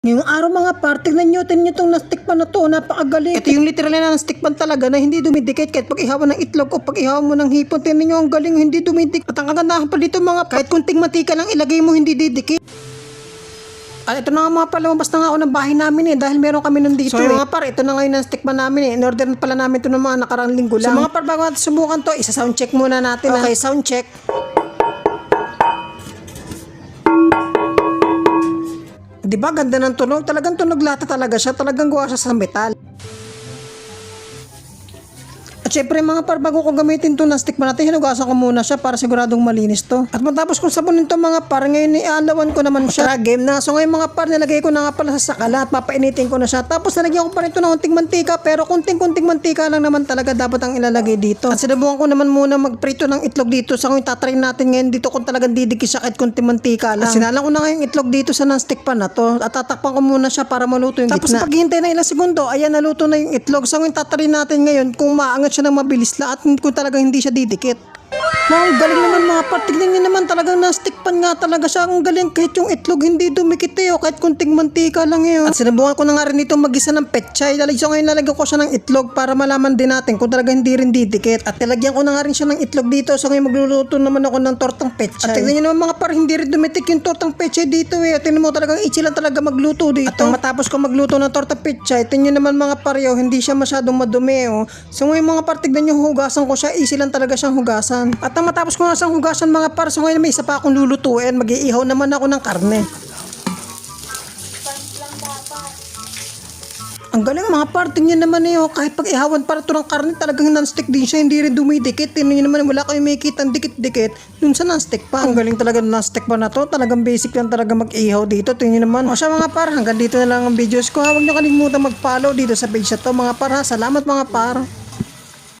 Ngayong araw mga par, tignan nyo, tignan nyo itong nastikpan na to, napakagaling. Ito yung literal na nastikpan talaga na hindi dumidikit kahit pag ihawan ng itlog o pag ihawan mo ng hipon, tignan nyo ang galing, hindi dumidikit. At ang kagandahan pa dito mga par, kahit kunting matika lang ilagay mo, hindi didikit. At ito na nga mga par, lumabas na nga ako ng bahay namin eh, dahil meron kami nandito. So eh. mga par, ito na ngayon ang stickman namin eh. In-order na pala namin ito ng mga nakarang linggo lang. So mga par, bago natin subukan to, isa sound check muna natin. Okay, sound check. Di ba ganda ng tunog? Talagang tunog lata talaga siya. Talagang gawa siya sa metal. At syempre mga par, bago ko gamitin to na stick pa natin, hinugasan ko muna siya para siguradong malinis to. At matapos kong sabunin to mga par, ngayon ialawan ko naman siya. Tara, game na. So ngayon mga par, nilagay ko na nga pala sa sakala at papainitin ko na siya. Tapos nalagyan ko pa rin ito ng unting mantika, pero kunting-kunting mantika lang naman talaga dapat ang ilalagay dito. At sinubukan ko naman muna magprito ng itlog dito. So ngayon tatry natin ngayon dito kung talagang didikit siya kahit kunting mantika lang. At sinalang ko na nga yung itlog dito sa non-stick pan na to. At tatakpan ko muna siya para maluto yung Tapos gitna. Tapos paghihintay na ilang segundo, ayan naluto na yung itlog. So ngayon tatry natin ngayon kung maangat siya ng mabilis la at kung talagang hindi siya didikit. Ang galing naman mga par. Tignan niyo naman talagang na-stick pan nga talaga siya. Ang galing kahit yung itlog hindi dumikit eh. o Kahit kunting mantika lang eh. oh. At sinubukan ko na nga rin ito mag-isa ng petchay. Dalag so ngayon lalagyan ko siya ng itlog para malaman din natin kung talaga hindi rin didikit. At nilagyan ko na nga rin siya ng itlog dito. So ngayon magluluto naman ako ng tortang petchay. At tignan niyo naman mga par, hindi rin dumitik yung tortang petchay dito eh. At tingnan mo talagang itchy lang talaga magluto dito. At matapos ko magluto ng tortang petchay, tingnan niyo naman mga paryo, hindi siya masyadong madumi oh. So ngayon mga par, tignan niyo hugasan ko siya. Easy lang talaga siyang hugasan. At nang matapos ko nga siyang hugasan mga par, so ngayon may isa pa akong lulutuin. Mag-iihaw naman ako ng karne. Ang galing mga par, tingnan naman eh, oh, kahit pag ihawan para ito ng karne, talagang non-stick din siya, hindi rin dumidikit. Tingnan nyo naman, wala kayong makikita ang dikit-dikit dun sa non-stick pa. Ang galing talaga ng non-stick pa na to, talagang basic lang talaga mag-ihaw dito. Tingnan nyo naman. O siya mga par, hanggang dito na lang ang videos ko. Huwag nyo kalimutan mag-follow dito sa page na to mga par ha. Salamat mga par.